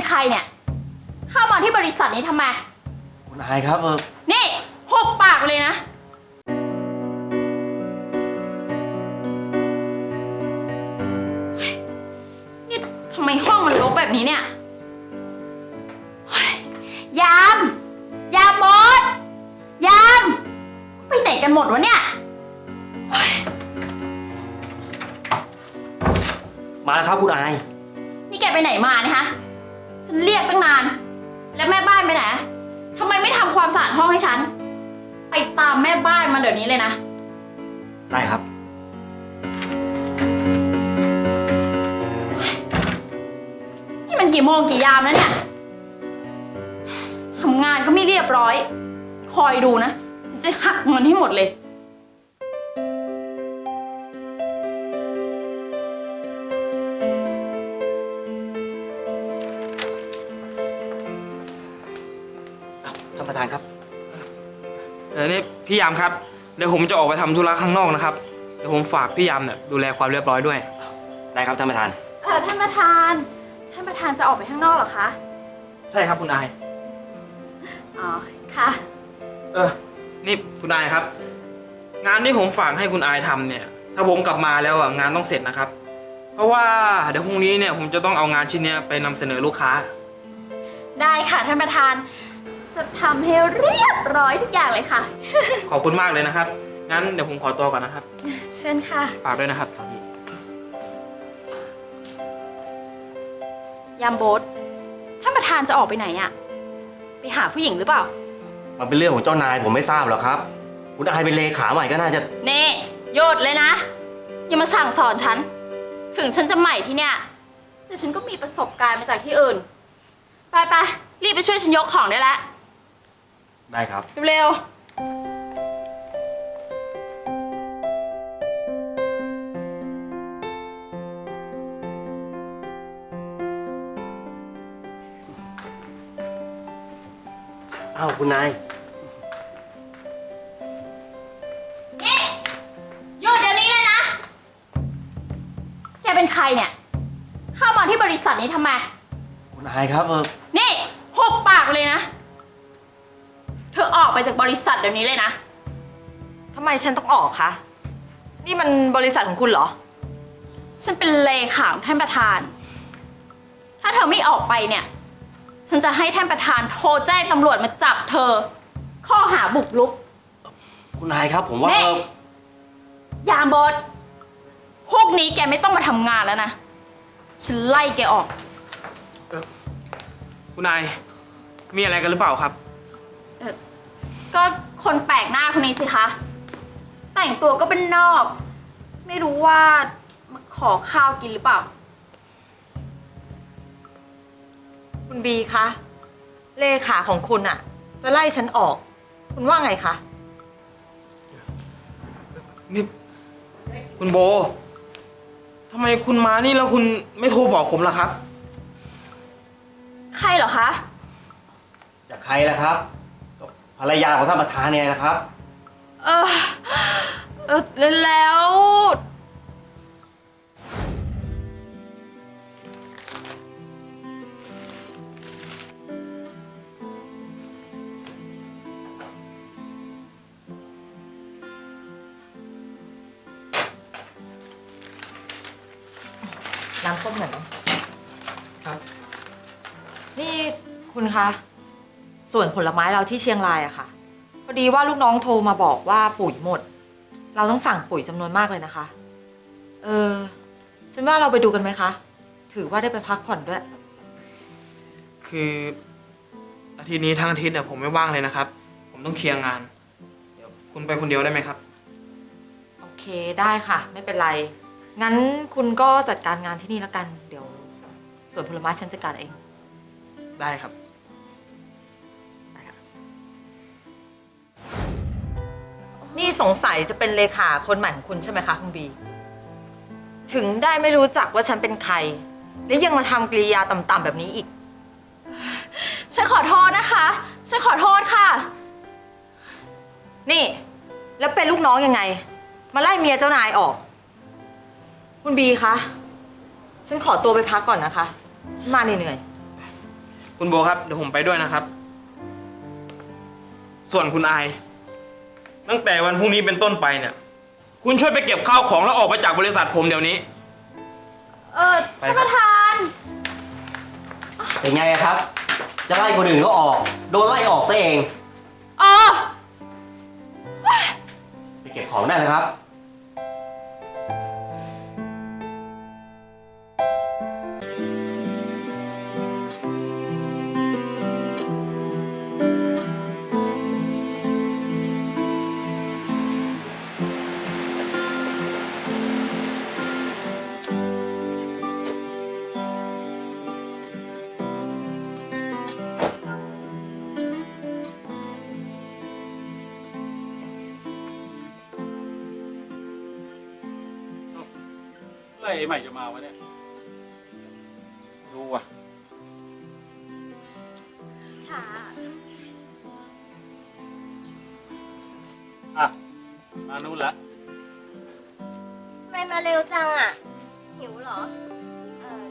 เป็นใครเนี่ย เข้ามาที่บริษัทนี้ทำไม คุณอายครับเออนี่หุบปากเลยนะเฮ้ยนี่ทำไมห้องมันรกแบบนี้เนี่ยเฮ้ยยาม ยามบอสยาม ไปไหนกันหมดวะเนี่ย มาแล้วครับคุณอาย นี่แกไปไหนมาเนี่ยฮะ ฉันเรียกตั้งนาน แล้วแม่บ้านไปไหนทำไมไม่ทำความสะอาดห้องให้ฉัน ไปตามแม่บ้านมาเดี๋ยวนี้เลยนะ ได้ครับ นี่มันกี่โมงกี่ยามแล้วเนี่ยทำงานก็ไม่เรียบร้อย คอยดูนะฉันจะหักเงินให้หมดเลยานประธานครับ เออนี่พี่ยามครับ เดี๋ยวผมจะออกไปทำธุระข้างนอกนะครับ เดี๋ยวผมฝากพี่ยามเนี่ยดูแลความเรียบร้อยด้วย ได้ครับท่านประธาน เออท่านประธาน ท่านประธานจะออกไปข้างนอกเหรอคะ ใช่ครับคุณอาย อ๋อ ค่ะ เออ นี่คุณอายครับ งานที่ผมฝากให้คุณอายทำเนี่ย ถ้าผมกลับมาแล้วอะงานต้องเสร็จนะครับ เพราะว่าเดี๋ยวพรุ่งนี้เนี่ยผมจะต้องเอางานชิ้นเนี้ยไปนำเสนอลูกค้า ได้ค่ะท่านประธาน จะทำให้เรียบร้อยทุกอย่างเลยค่ะ ขอบคุณมากเลยนะครับ งั้นเดี๋ยวผมขอตัวก่อนนะครับ เชิญค่ะ ฝากด้วยนะครับยามโบสท่านประธานจะออกไปไหนอะไปหาผู้หญิงหรือเปล่า มันเป็นเรื่องของเจ้านายผมไม่ทราบหรอกครับ คุณอายเป็นเลขาใหม่ก็น่าจะ เน่หยุดเลยนะ อย่ามาสั่งสอนฉัน ถึงฉันจะใหม่ที่เนี่ย แต่ฉันก็มีประสบการณ์มาจากที่อื่น ไปไปๆรีบไปช่วยฉันยกของได้แล้ว ได้ครับ เร็วอ้าวคุณนายๆนี่หยุดเดี๋ยวนี้เลยนะ แกเป็นใครเนี่ย เข้ามาที่บริษัทนี้ทำไม คุณอายครับเออนี่หุบปากเลยนะเธ อออกไปจากบริษัทเดี๋ยวนี้เลยนะ ทำไมฉันต้องออกคะ นี่มันบริษัทของคุณเหรอ ฉันเป็นเลขาของท่านประธาน ถ้าเธอไม่ออกไปเนี่ย ฉันจะให้ท่านประธานโทรแจ้งตำรวจมาจับเธอ ข้อหาบุกรุก คุณนายครับผมว่านี่เออยามบดพวกนี้แกไม่ต้องมาทำงานแล้วนะ ฉันไล่แกออก คุณนาย มีอะไรกันหรือเปล่าครับ ก็คนแปลกหน้าคนนี้สิคะ แต่งตัวก็เป็นนอก ไม่รู้ว่ามาขอข้าวกินหรือเปล่า คุณบีคะเลขาของคุณอะจะไล่ฉันออก คุณว่าไงคะนี่คุณโบทำไมคุณมานี่แล้วคุณไม่โทรบอกผมล่ะครับ ใครเหรอคะ จากใครล่ะครับก็ ภรรยาของท่านประธานเนี่ยนะครับ เออเออแล้ว น้ำส้มหน่อยไหมครับ นี่คุณคะ ส่วนผลไม้เราที่เชียงรายอะค่ะ พอดีว่าลูกน้องโทรมาบอกว่าปุ๋ยหมด เราต้องสั่งปุ๋ยจำนวนมากเลยนะคะ เออ ฉันว่าเราไปดูกันไหมคะ ถือว่าได้ไปพักผ่อนด้วย คืออาทิตย์นี้ทั้งอาทิตย์เนี่ยผมไม่ว่างเลยนะครับ ผมต้องเคลียร์งาน เดี๋ยวคุณไปคนเดียวได้ไหมครับ โอเคได้ค่ะ ไม่เป็นไร งั้นคุณก็จัดการงานที่นี่แล้วกัน เดี๋ยว ส่วนผลไม้ฉันจัดการเอง ได้ครับ นี่สงสัยจะเป็นเลขาคนใหม่ของคุณใช่ไหมคะคุณบี ถึงได้ไม่รู้จักว่าฉันเป็นใคร และยังมาทำกริยาต่ำๆแบบนี้อีก ฉันขอโทษนะคะ ฉันขอโทษค่ะ นี่ แล้วเป็นลูกน้องยังไง มาไล่เมียเจ้านายออก คุณบีคะ ฉันขอตัวไปพักก่อนนะคะ ฉันมาเหนื่อยๆคุณโบครับ เดี๋ยวผมไปด้วยนะครับ ส่วนคุณอาย ตั้งแต่วันพรุ่งนี้เป็นต้นไปเนี่ย คุณช่วยไปเก็บข้าวของแล้วออกไปจากบริษัทผมเดี๋ยวนี้ เออไปท่านคปรับระธาน เป็นไงอะครับ จะไล่คนอื่นก็ออก โดนไล่ออกซะเอง เออ ไปเก็บของได้เลยครับ เมื่อไหร่ไอ้ใหม่จะมาวะเนี่ย ดูอะ ช้าอะ มานู่นละทำไมมาเร็วจังอะ หิวเหรอ เออ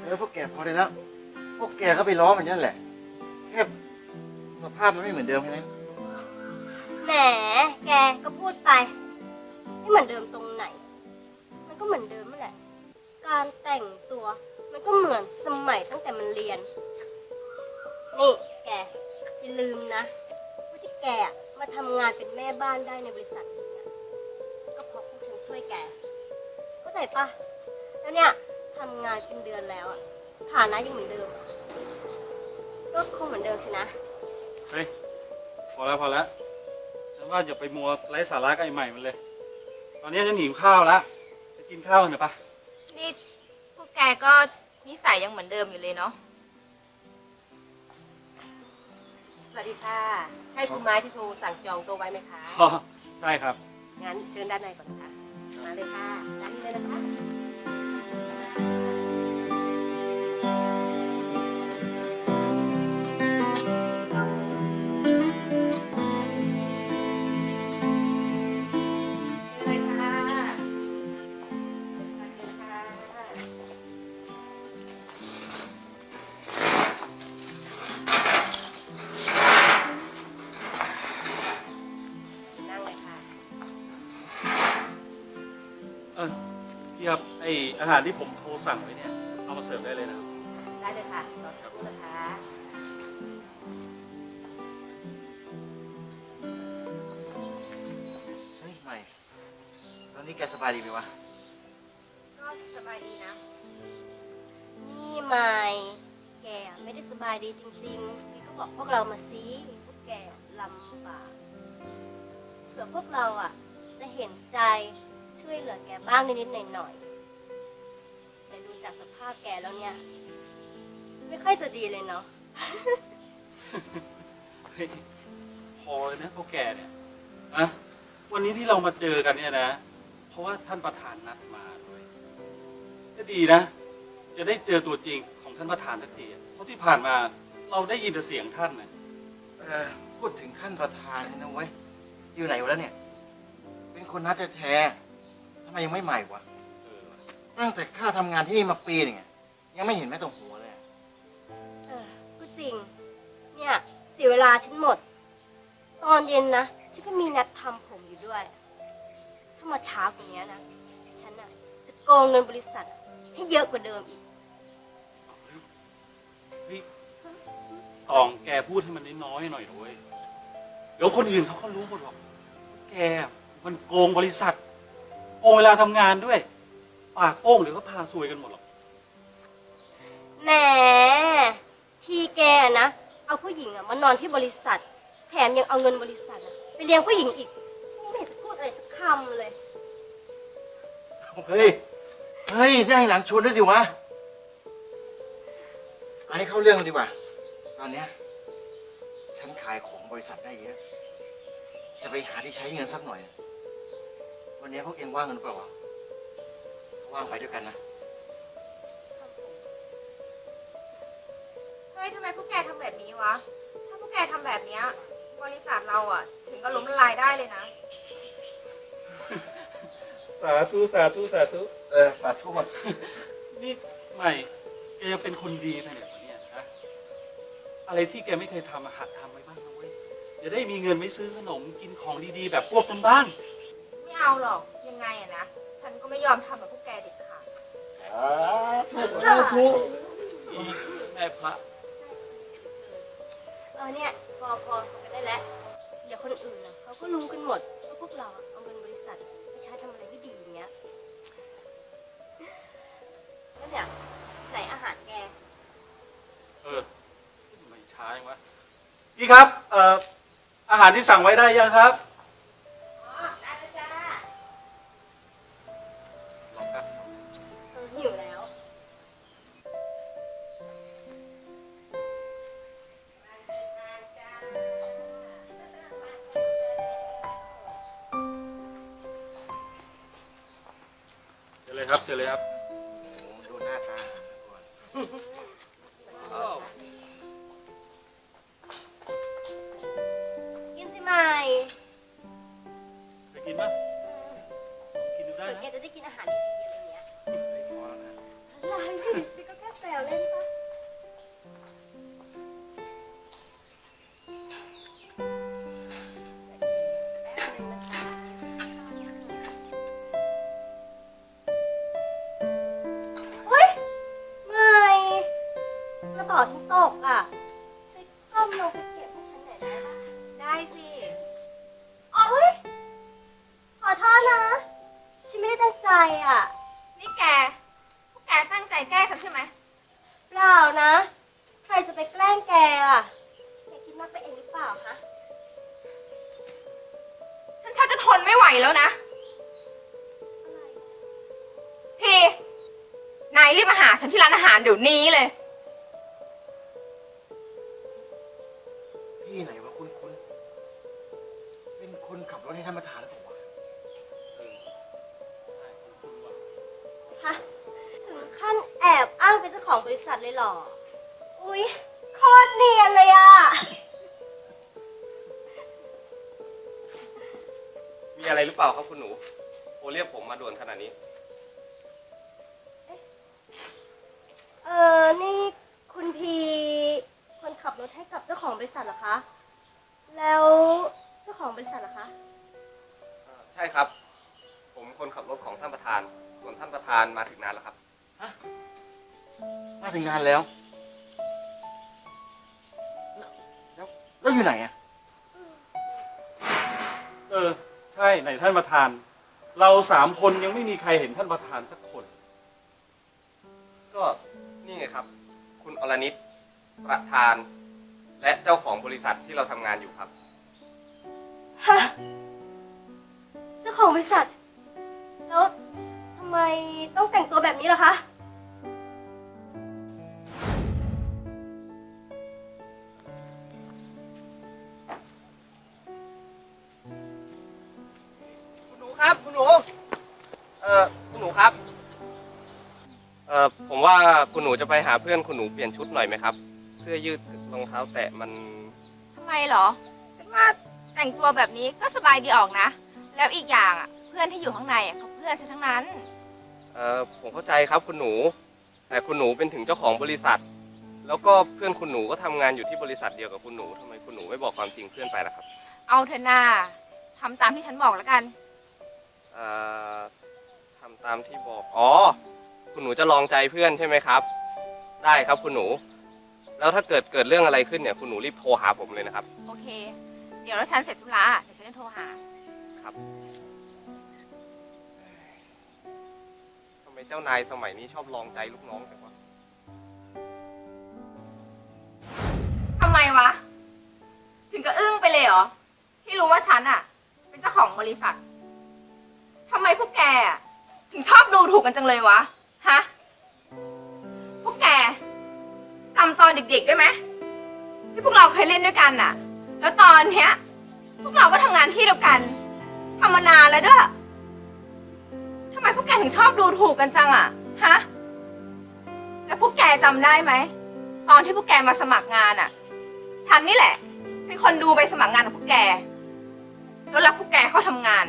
เออพวกแกพอได้แล้ว พวกแกก็ไปล้อมันนั่นแหละ แค่สภาพมันไม่เหมือนเดิมแค่นั้น แหม แกก็พูดไป ไม่เหมือนเดิมตรงไหนมัน ก็เหมือนเดิมนั่นแหละ การแต่งตัวมันก็เหมือนสมัยตั้งแต่มันเรียน นี่แกอย่าลืมนะว่าที่แกมาทำงานเป็นแม่บ้านได้ในบริษัทนี้อะก็เพราะพวกฉันช่วยแกเข้าใจปะแล้วเนี่ยทำงานเป็นเดือนแล้วอะฐานะยังเหมือนเดิมก็คงเหมือนเดิมสินะ เฮ้ย พอแล้วพอแล้วฉันว่าอย่าไปมัวไร้สาระกับไอ้ใหม่มันเลย ตอนนี้ฉันหิวข้าวแล้ว กินข้าวกันเถอะปะนี่พวกแกก็นิสัยยังเหมือนเดิมอยู่เลยเนาะ สวัสดีค่ะ ใช่คุณไม้ที่โทรสั่งจองโต๊ะไว้ไหมคะ อ๋อใช่ครับ งั้นเชิญด้านในก่อนนะคะ มาเลยค่ะด้านนี้เลยนะคะ ออาหารที่ผมโทรสั่งไว้เนี่ย เอามาเสิร์ฟได้เลยนะครับ ได้เลยค่ะรอสักครู่นะคะเฮ้ยใหม่ ตอนนี้แกสบายดีไหมวะ ก็สบายดีนะ นี่ไม่แกไม่ได้สบายดีจริงๆแกก็บอกพวกเรามาสิพวกแกลำบากเผื่อพวกเราอะ จะเห็นใจช่วยเหลือแกบ้างนิดๆหน่อยๆแต่ดูจากสภาพแกแล้วเนี่ย ไม่ค่อยจะดีเลยเนาะ เฮ้ยพอเลยนะพวกแกเนี่ยอะวันนี้ที่เรามาเจอกันเนี่ยนะ เพราะว่าท่านประธานนัดมาด้วยก็ดีนะ จะได้เจอตัวจริงของท่านประธานสักทีอะเพราะที่ผ่านมาเราได้ยินแต่เสียงท่านนะเออพูดถึงขั้นประธานนี่นะเว้ย อยู่ไหนวะแล้วเนี่ย เป็นคนนัดแท้ๆทำไมยังไม่ใหม่วะเออว่ะ ตั้งแต่ข้าทำงานที่นี่มาปีหนึงอะยังไม่เห็นแม้แตรงหัวเลยอะเออก็จริง เนี่ยเสียเวลาฉันหมด ตอนเย็นนะ ฉันก็มีนัดทำผมอยู่ด้วย ถ้ามาช้ากว่านี้นะ ฉันน่ะจะโกงเงินบริษัท ให้เยอะกว่าเดิมอีกเฮ้ยตองแกพูดให้มันน้อยๆหน่อยด้วยเดี๋ยวคนอื่นเขาก็รู้หมดหรอก แกมันโกงบริษัท โกงเวลาทำงานด้วย ปากโป้งเดี๋ยวก็พาซวยกันหมดหรอก แหมทีแกนะ เอาผู้หญิงอะมานอนที่บริษัท แถมยังเอาเงินบริษัทอะไปเลี้ยงผู้หญิงอีกฉันยังไม่เห็นจะพูดอะไรสักคำเลย เฮ้ย เฮ้ยได้หลังชวนด้วยดิวะ อันนี้เข้าเรื่องกันดีกว่า ตอนเนี้ยฉันขายของบริษัทได้เยอะ จะไปหาที่ใช้เงินสักหน่อย วันนี้พวกเองว่างกันหรือเปล่าวะ ว่างไปด้วยกันนะ เฮ้ยทำไมพวกแกทำแบบนี้วะ ถ้าพวกแกทำแบบเนี้ยบริษัทเราอะ ถึงก็ล้มละลายได้เลยนะ สาธุสาธุสาธุ เออสาธุอะนี่ใหม่แกยังเป็นคนดีไปไหนวะเนี่ยฮะอะไรที่แกไม่เคยทำอะหัดทำไว้บ้างนะเว้ยจะได้มีเงินไว้ซื้อขนมกินของดีๆ แบบพวกกันบ้าง ไม่เอาหรอก ยังไงอะนะ ฉันก็ไม่ยอมทำแบบพวกแกเด็ดขาดทุกแม่พระเออเนี่ยพอพอพอกันได้แล้วเดี๋ยวคนอื่นนะเขาก็รู้กันหมดว่าพวกเราอะเอาเงินบริษัทไปใช้ทำอะไรไม่ดีอย่างเงี้ยแล้วเนี่ยไหนอาหารแกเออไม่ช้ายังวะพี่ครับ เอ่ออาหารที่สั่งไว้ได้ยังครับ ครับเชิญเลยครับ นชักจะทนไม่ไหวแล้วนะ พี่ นายรีบมาหาฉันที่ร้านอาหารเดี๋ยวนี้เลย อะไรหรือเปล่าครับคุณหนู โอเรียกผมมาด่วนขนาดนี้ เออนี่คุณพีคนขับรถให้กับเจ้าของบริษัทเหรอคะ แล้วเจ้าของบริษัทเหรอคะ ใช่ครับ ผมคนขับรถของท่านประธาน ส่วนท่านประธานมาถึงนานแล้วครับ มาถึงงานแล้ว แล้ว แล้วแล้วอยู่ไหนอะ ช่ไหนท่านประธาน เราสามคนยังไม่มีใครเห็นท่านประธานสักคน ก็นี่ไงครับ คุณอรนิตประธาน และเจ้าของบริษัทที่เราทำงานอยู่ครับ ฮะเจ้าของบริษัท แล้วทำไมต้องแต่งตัวแบบนี้ล่ะคะ ว่าคุณหนูจะไปหาเพื่อนคุณหนูเปลี่ยนชุดหน่อยไหมครับ เสื้อยืดรองเท้าแตะมัน ทำไมเหรอ ฉันว่าแต่งตัวแบบนี้ก็สบายดีออกนะ แล้วอีกอย่างอะเพื่อนที่อยู่ข้างในอะเขาเพื่อนฉันทั้งนั้น เอ่อผมเข้าใจครับคุณหนู แต่คุณหนูเป็นถึงเจ้าของบริษัท แล้วก็เพื่อนคุณหนูก็ทำงานอยู่ที่บริษัทเดียวกับคุณหนูทำไมคุณหนูไม่บอกความจริงเพื่อนไปล่ะครับเอาเถอะนาทำตามที่ฉันบอกแล้วกัน เอ่อทำตามที่บอกอ๋อ คุณหนูจะลองใจเพื่อนใช่ไหมครับ ได้ครับคุณหนู แล้วถ้าเกิดเกิดเรื่องอะไรขึ้นเนี่ยคุณหนูรีบโทรหาผมเลยนะครับ โอเค เดี๋ยวแล้วฉันเสร็จธุระเดี๋ยวฉันจะโทรหา ครับทำไมเจ้านายสมัยนี้ชอบลองใจลูกน้องจังวะทำไมวะ ถึงกับอึ้งไปเลยเหรอ ที่รู้ว่าฉันอะเป็นเจ้าของบริษัททำไมพวกแกอะถึงชอบดูถูกกันจังเลยวะ ฮะ พวกแกจำตอนเด็กๆได้ไหมที่พวกเราเคยเล่นด้วยกันน่ะแล้วตอนเนี้ย พวกเราก็ทำงานที่เดียวกันทำมานานแล้วด้วยทำไมพวกแกถึงชอบดูถูกกันจังอะฮะ แล้วพวกแกจำได้ไหม ตอนที่พวกแกมาสมัครงานอะฉันนี่แหละ เป็นคนดูไปสมัครงานของพวกแก แล้วรับพวกแกเข้าทำงาน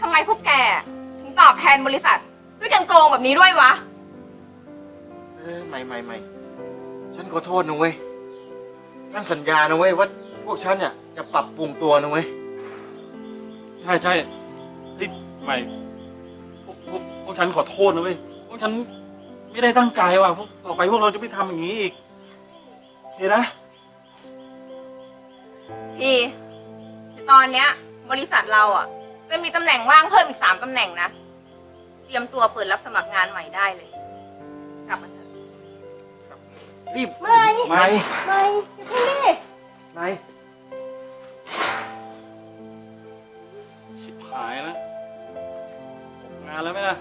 ทำไมพวกแกถึงตอบแทนบริษัท ด้วยการโกงแบบนี้ด้วยวะ เออไม่ไม่ไม่ฉันขอโทษนะเว้ย ฉันสัญญานะเว้ยว่าพวกฉันเนี่ยจะปรับปรุงตัวนะเว้ย ใช่ใช่เฮ้ยใหม่พวกพวกพวกฉันขอโทษนะเว้ยพวกฉันไม่ได้ตั้งใจว่ะพวกต่อไปพวกเราจะไม่ทำอย่างนี้อีกโอเคนะ พี่ ตอนเนี้ย บริษัทเราอะ จะมีตำแหน่งว่างเพิ่มอีกสามตำแหน่งนะเต รียมตัวเปิดรับสมัครงานใหม่ได้เลย กลับมาเถอะรีบไม่ไม่ไม่อย่าเพิ่งดิไม่ชิบหายนะจวงานแล้วไหมล่ะ